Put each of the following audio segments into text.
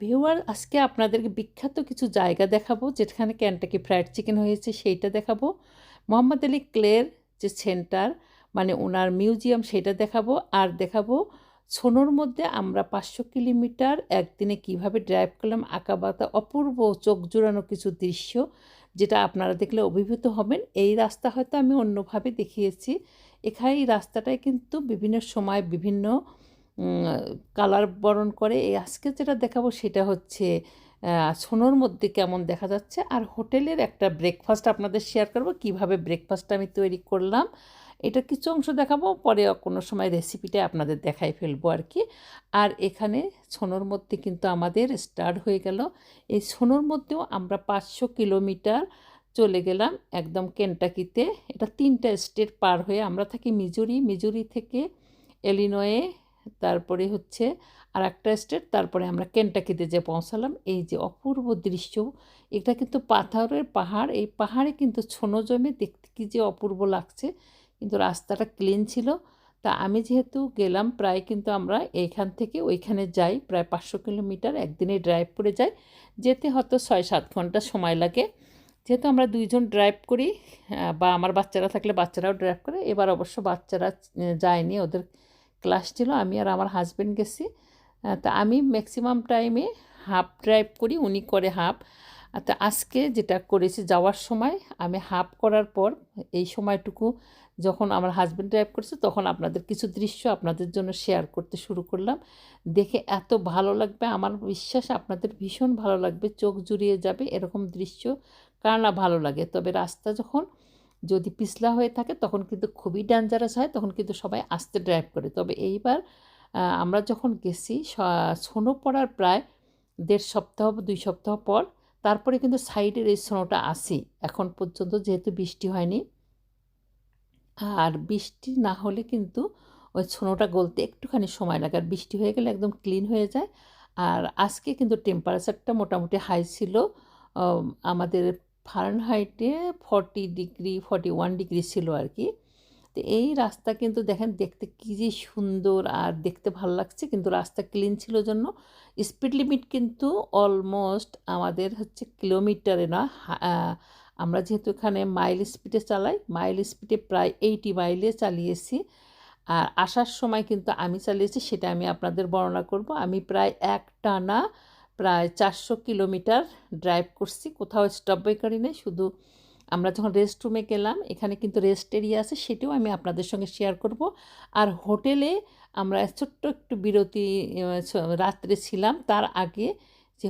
Viewer, আজকে আপনাদেরকে বিখ্যাত কিছু জায়গা দেখাবো, যেখানে ক্যান্টাকি ফ্রাইড চিকেন হয়েছে, সেইটা দেখাবো। মোহাম্মদ আলী ক্লের যে সেন্টার মানে ওনার মিউজিয়াম, সেটা দেখাবো। আর দেখাবো, ছোনোর মধ্যে আমরা পাঁচশো কিলোমিটার একদিনে কীভাবে ড্রাইভ করলাম আঁকা আঁকাবাতা অপূর্ব চোখ জুড়ানো কিছু দৃশ্য, যেটা আপনারা দেখলে অভিভূত হবেন। এই রাস্তা হয়তো আমি অন্যভাবে দেখিয়েছি। এখানে এই রাস্তাটায় কিন্তু বিভিন্ন সময় বিভিন্ন কালার বরণ করে। এই আজকে যেটা দেখাবো সেটা হচ্ছে সোনোর মধ্যে কেমন দেখা যাচ্ছে। আর হোটেলের একটা ব্রেকফাস্ট আপনাদের শেয়ার করব, কীভাবে ব্রেকফাস্টটা আমি তৈরি করলাম। এটা কিছু অংশ দেখাবো, পরে কোনো সময় রেসিপিটা আপনাদের দেখাই ফেলব আর কি আর এখানে সোনোর মধ্যে কিন্তু আমাদের স্টার্ট হয়ে গেল। এই সোনোর মধ্যেও আমরা পাঁচশো কিলোমিটার চলে গেলাম একদম কেন্টাকিতে। এটা তিনটা স্টেট পার হয়ে আমরা থাকি মিজুরি। মিজুরি থেকে এলিনয়ে তারপরে হচ্ছে আর একটা স্টেট তারপরে আমরা কেন্টাকিতে যে পৌঁছালাম, এই যে অপূর্ব দৃশ্য, এটা কিন্তু পাথরের পাহাড়, এই পাহাড়ে কিন্তু ছোনো জমে দেখতে কি যে অপূর্ব লাগছে, কিন্তু রাস্তাটা ক্লিন ছিল। তা আমি যেহেতু গেলাম, প্রায় কিন্তু আমরা এইখান থেকে ওইখানে যাই, প্রায় পাঁচশো কিলোমিটার একদিনে ড্রাইভ করে যাই। যেতে হয়তো ছয় সাত ঘণ্টা সময় লাগে। যেহেতু আমরা দুইজন ড্রাইভ করি বা আমার বাচ্চারা থাকলে বাচ্চারাও ড্রাইভ করে, এবার অবশ্য বাচ্চারা যায়নি, ওদের ক্লাস ছিল, আমি আর আমার হাজব্যান্ড গেছি। তা আমি ম্যাক্সিমাম টাইমে হাফ ড্রাইভ করি, উনি করে হাফ তা আজকে যেটা করেছি, যাওয়ার সময় আমি হাফ করার পর এই সময়টুকু যখন আমার হাজব্যান্ড ড্রাইভ করছে, তখন আপনাদের কিছু দৃশ্য আপনাদের জন্য শেয়ার করতে শুরু করলাম। দেখে এত ভালো লাগবে, আমার বিশ্বাস আপনাদের ভীষণ ভালো লাগবে, চোখ জুড়িয়ে যাবে এরকম দৃশ্য, কার না ভালো লাগে? তবে রাস্তা যখন যদি পিছলা হয়ে থাকে তখন কিন্তু খুবই ডেঞ্জারাস হয়, তখন কিন্তু সবাই আস্তে ড্রাইভ করে। তবে এইবার আমরা যখন গেছি স্নো পড়ার প্রায় দেড় সপ্তাহ, দুই সপ্তাহ পর, তারপরে কিন্তু সাইডের এই স্নোটা আসি এখন পর্যন্ত যেহেতু বৃষ্টি হয়নি, আর বৃষ্টি না হলে কিন্তু ওই স্নোটা গলতে একটুখানি সময় লাগে। আর বৃষ্টি হয়ে গেলে একদম ক্লিন হয়ে যায়। আর আজকে কিন্তু টেম্পারেচারটা মোটামুটি হাই ছিল আমাদের ফারেনহাইটে forty degree forty one degree ছিল আর কি। তো এই রাস্তা কিন্তু দেখেন দেখতে কী যে সুন্দর আর দেখতে ভালো লাগছে, কিন্তু রাস্তা ক্লিন ছিল জন্য স্পিড লিমিট কিন্তু অলমোস্ট আমাদের হচ্ছে কিলোমিটারে না আমরা যেহেতু এখানে মাইল স্পিডে চালাই মাইল স্পিডে প্রায় এইটি মাইলে চালিয়েছি। আর আসার সময় কিন্তু আমি চালিয়েছি, সেটা আমি আপনাদের বর্ণনা করব। আমি প্রায় এক টানা প্রায় চারশো কিলোমিটার ড্রাইভ করছি। কোথাও স্টপ বেকারি নেই, শুধু আমরা যখন রেস্ট রুমে গেলাম, এখানে কিন্তু রেস্ট এরিয়া আছে, সেটিও আমি আপনাদের সঙ্গে শেয়ার করব। আর হোটেলে আমরা ছোট্ট একটু বিরতি রাত্রে ছিলাম, তার আগে যে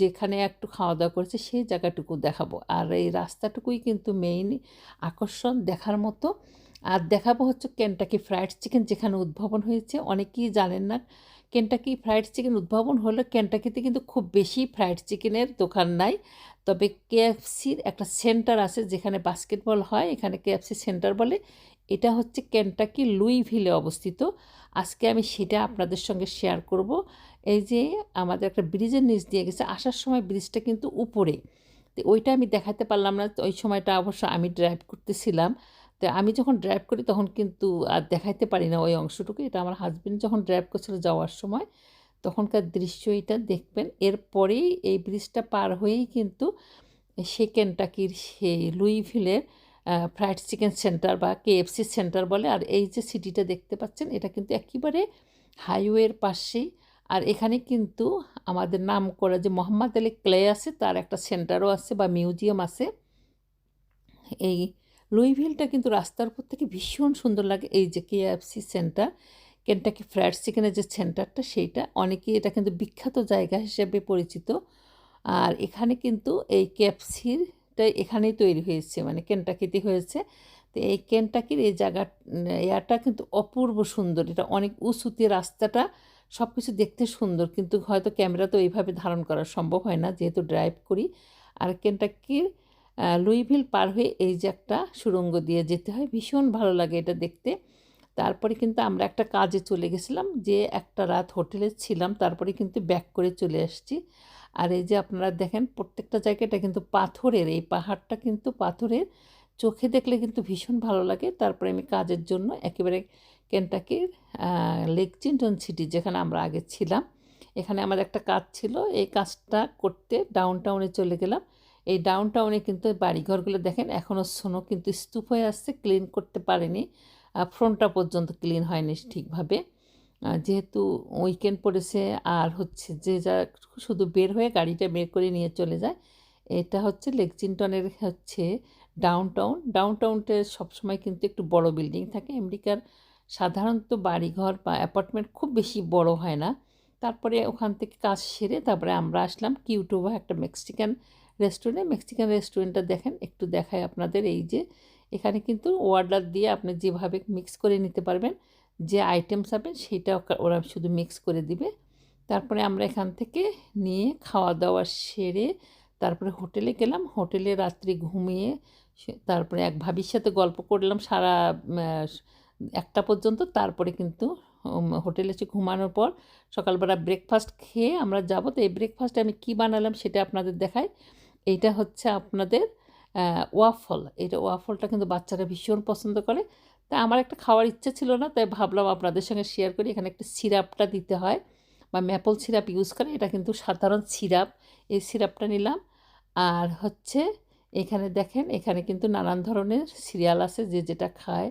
যেখানে একটু খাওয়া দাওয়া করেছে, সেই জায়গাটুকু দেখাবো। আর এই রাস্তাটুকুই কিন্তু মেইন আকর্ষণ দেখার মতো। আর দেখাবো হচ্ছে কেনটাকি ফ্রাইড চিকেন যেখানে উদ্ভাবন হয়েছে। অনেকেই জানেন না কেনটাকি ফ্রাইড চিকেন উদ্ভাবন হলো। কেনটাকিতে কিন্তু খুব বেশি ফ্রাইড চিকেনের দোকান নাই। তবে কেএফসির একটা সেন্টার আছে যেখানে বাস্কেটবল হয়। এখানে কেএফসি সেন্টার বলে। এটা হচ্ছে কেনটাকি লুইভিলে অবস্থিত। আজকে আমি সেটা আপনাদের সঙ্গে শেয়ার করব। এই যে আমাদের একটা ব্রিজের নিচ দিয়ে গেছে। আসার সময় ব্রিজটা কিন্তু উপরে। ওইটা আমি দেখাতে পারলাম না। ওই সময়টা অবশ্য আমি ড্রাইভ করতেছিলাম। তো আমি যখন ড্রাইভ করি তখন কিন্তু আর দেখাইতে পারি না ওই অংশটুকু। এটা আমার হাজব্যান্ড যখন ড্রাইভ করছিল যাওয়ার সময়, তখনকার দৃশ্য এটা দেখবেন। এরপরেই এই ব্রিজটা পার হয়েই কিন্তু সেই কেনটাকির সেই লুইভিলের ফ্রাইড চিকেন সেন্টার বা কেএফসি সেন্টার বলে। আর এই যে সিটিটা দেখতে পাচ্ছেন, এটা কিন্তু একেবারে হাইওয়ের পাশেই। আর এখানে কিন্তু আমাদের নাম করা যে মোহাম্মদ আলী ক্লে আছে, তার একটা সেন্টারও আছে বা মিউজিয়াম আছে। এই লুইভিলটা কিন্তু রাস্তার উপর থেকে ভীষণ সুন্দর লাগে। এই যে কেএফসি সেন্টার কেনটাকি ফ্রাইড চিকেনের যে সেন্টারটা, সেইটা অনেকেই এটা কিন্তু বিখ্যাত জায়গা হিসেবে পরিচিত। আর এখানে কিন্তু এই ক্যাপসিরটা এখানেই তৈরি হয়েছে মানে কেনটাকিতে হয়েছে। তো এই কেনটাকির এই জায়গা, এয়ারটা কিন্তু অপূর্ব সুন্দর। এটা অনেক উঁচুতে রাস্তাটা সব কিছু দেখতে সুন্দর, কিন্তু হয়তো ক্যামেরা তো এইভাবে ধারণ করা সম্ভব হয় না, যেহেতু ড্রাইভ করি। আর কেনটাকির লুইভিল পার হয়ে এই যে একটা সুরঙ্গ দিয়ে যেতে হয়, ভীষণ ভালো লাগে এটা দেখতে। তারপরে কিন্তু আমরা একটা কাজে চলে গেছিলাম, যে একটা রাত হোটেলে ছিলাম, তারপরে কিন্তু ব্যাক করে চলে আসছি। আর এই যে আপনারা দেখেন, প্রত্যেকটা জায়গাটা কিন্তু পাথরের, এই পাহাড়টা কিন্তু পাথরের। চোখে দেখলে কিন্তু ভীষণ ভালো লাগে। তারপরে আমি কাজের জন্য একেবারে কেন্টাকির লেক চিন্টন সিটি যেখানে আমরা আগে ছিলাম, এখানে আমার একটা কাজ ছিল। এই কাজটা করতে ডাউন টাউনে চলে গেলাম। এই ডাউন টাউনে কিন্তু বাড়িঘরগুলো দেখেন এখনও সোনো কিন্তু স্তূপ হয়ে আসছে ক্লিন করতে পারেনি। ফ্রন্টটা পর্যন্ত ক্লিন হয়নি ঠিকভাবে। যেহেতু উইকেন্ড পড়েছে, আর হচ্ছে যে যা শুধু বের হয়ে গাড়িটা বের করে নিয়ে চলে যায়, এটা হচ্ছে লেকচিনটনের হচ্ছে ডাউন টাউন ডাউন টাউনটা সবসময় কিন্তু একটু বড় বিল্ডিং থাকে। আমেরিকার সাধারণত বাড়িঘর বা অ্যাপার্টমেন্ট খুব বেশি বড় হয় না। তারপরে ওখান থেকে কাজ সেরে তারপরে আমরা আসলাম কিউটোভা, একটা মেক্সিকান রেস্টুরেন্টে, মেক্সিকান রেস্টুরেন্টটা দেখেন, একটু দেখায় আপনাদের এই যে, এখানে কিন্তু অর্ডার দিয়ে আপনি যেভাবে মিক্স করে নিতে পারবেন, যে আইটেমস পাবেন সেটা ওরা শুধু মিক্স করে দিবে। তারপরে আমরা এখান থেকে নিয়ে খাওয়া দাওয়া সেরে তারপরে হোটেলে গেলাম, হোটেলে রাত্রি ঘুমিয়ে তারপরে এক ভাবির সাথে গল্প করলাম সারা একটা পর্যন্ত, তারপরে কিন্তু হোটেলে এসে ঘুমানোর পর সকালবেলা ব্রেকফাস্ট খেয়ে আমরা যাব। তো এই ব্রেকফাস্টে আমি কী বানালাম সেটা আপনাদের দেখাই। এইটা হচ্ছে আপনাদের ওয়াফল। এটা ওয়াফলটা কিন্তু বাচ্চারা ভীষণ পছন্দ করে। তা আমার একটা খাওয়ার ইচ্ছা ছিল না, তাই ভাবলাম আপনাদের সঙ্গে শেয়ার করি। এখানে একটা সিরাপটা দিতে হয়, বা ম্যাপল সিরাপ ইউজ করে। এটা কিন্তু সাধারণ সিরাপ। এই সিরাপটা নিলাম। আর হচ্ছে এখানে দেখেন, এখানে কিন্তু নানান ধরনের সিরিয়াল আছে, যে যেটা খায়।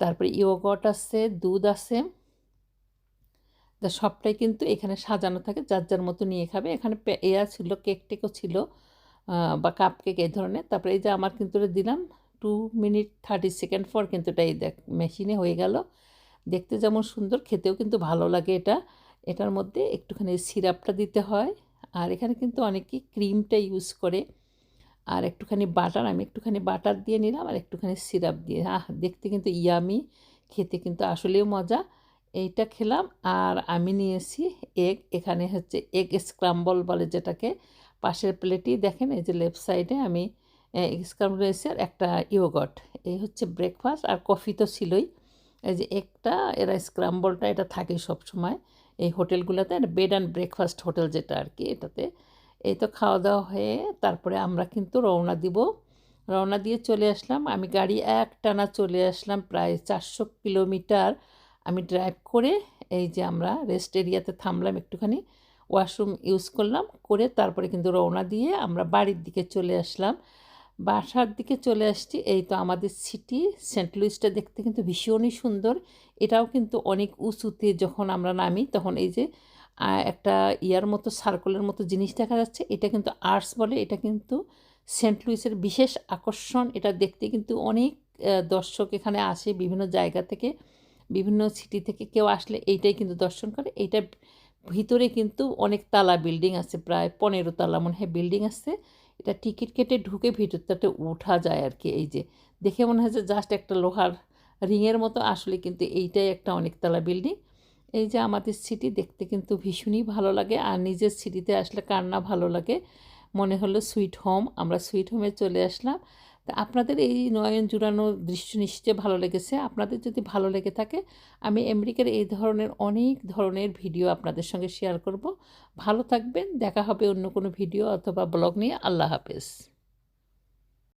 তারপরে ইয়োগট আছে, দুধ আছে। তা সবটাই কিন্তু এখানে সাজানো থাকে, যার যার মতো নিয়ে খাবে। এখানে এয়া ছিল, কেক টেকও ছিল। বা কাপকেক এই ধরনের। তারপরে এই যে আমার কিন্তু দিলাম টু মিনিট থার্টি সেকেন্ড পর কিন্তু এটা এই দেখ মেশিনে হয়ে গেল। দেখতে যেমন সুন্দর, খেতেও কিন্তু ভালো লাগে এটা। এটার মধ্যে একটুখানি সিরাপটা দিতে হয়। আর এখানে কিন্তু অনেকেই ক্রিমটা ইউজ করে। আর একটুখানি বাটার আমি একটুখানি বাটার দিয়ে নিলাম আর একটুখানি সিরাপ দিয়ে। আহ, দেখতে কিন্তু ইয়ামি খেতে কিন্তু আসলেও মজা। এইটা খেলাম আর আমি নিয়েছি এগ এখানে হচ্ছে এগ স্ক্রাম্বল বলে যেটাকে। পাশের প্লেটই দেখেন, এই যে লেফট সাইডে আমি স্ক্রাম্বল রয়েছে আর একটা ইয়োগট এই হচ্ছে ব্রেকফাস্ট আর কফি তো ছিলই। এই যে একটা, এরা স্ক্রাম্বলটা, এটা থাকে সব সময় এই হোটেলগুলোতে আর বেড অ্যান্ড ব্রেকফাস্ট হোটেল যেটা আর কি এটাতে। এই তো খাওয়া দাওয়া হয়ে তারপরে আমরা কিন্তু রওনা দিব। রওনা দিয়ে চলে আসলাম। আমি গাড়ি এক টানা চলে আসলাম প্রায় চারশো কিলোমিটার। আমি ড্রাইভ করে এই যে আমরা রেস্ট এরিয়াতে থামলাম একটুখানি। ওয়াশরুম ইউজ করলাম, করে তারপরে কিন্তু রওনা দিয়ে আমরা বাড়ির দিকে চলে আসলাম। বাসার দিকে চলে আসছি, এই তো আমাদের সিটি সেন্ট লুইসটা দেখতে কিন্তু ভীষণই সুন্দর। এটাও কিন্তু অনেক উঁচুতে যখন আমরা নামি তখন এই যে একটা ইয়ার মতো সার্কলের মতো জিনিস দেখা যাচ্ছে। এটা কিন্তু আর্টস বলে, এটা কিন্তু সেন্ট লুইসের বিশেষ আকর্ষণ। এটা দেখতে কিন্তু অনেক দর্শক এখানে আসে বিভিন্ন জায়গা থেকে, বিভিন্ন সিটি থেকে কেউ আসলে এইটাই কিন্তু দর্শন করে। এইটা ভিতরে কিন্তু অনেক তালা বিল্ডিং আছে, প্রায় পনেরো তালা মনে হয় বিল্ডিং আছে। এটা টিকিট কেটে ঢুকে ভিতরটাতে উঠা যায় আর কি, এই যে। দেখে মনে হয় যে জাস্ট একটা লোহার রিংয়ের মতো, আসলে কিন্তু এইটাই একটা অনেকতলা বিল্ডিং এই যে আমাদের সিটি দেখতে কিন্তু ভীষণই ভালো লাগে, আর নিজের সিটিতে আসলে কার না ভালো লাগে। মনে হলো সুইট হোম আমরা সুইট হোমে চলে আসলাম। তা আপনাদের এই নয়ন জুড়ানো দৃশ্য নিশ্চয় ভালো লেগেছে। আপনাদের যদি ভালো লেগে থাকে, আমি আমেরিকার এই ধরনের অনেক ধরনের ভিডিও আপনাদের সঙ্গে শেয়ার করব। ভালো থাকবেন, দেখা হবে অন্য কোনো ভিডিও অথবা ব্লগ নিয়ে। আল্লাহ হাফেজ।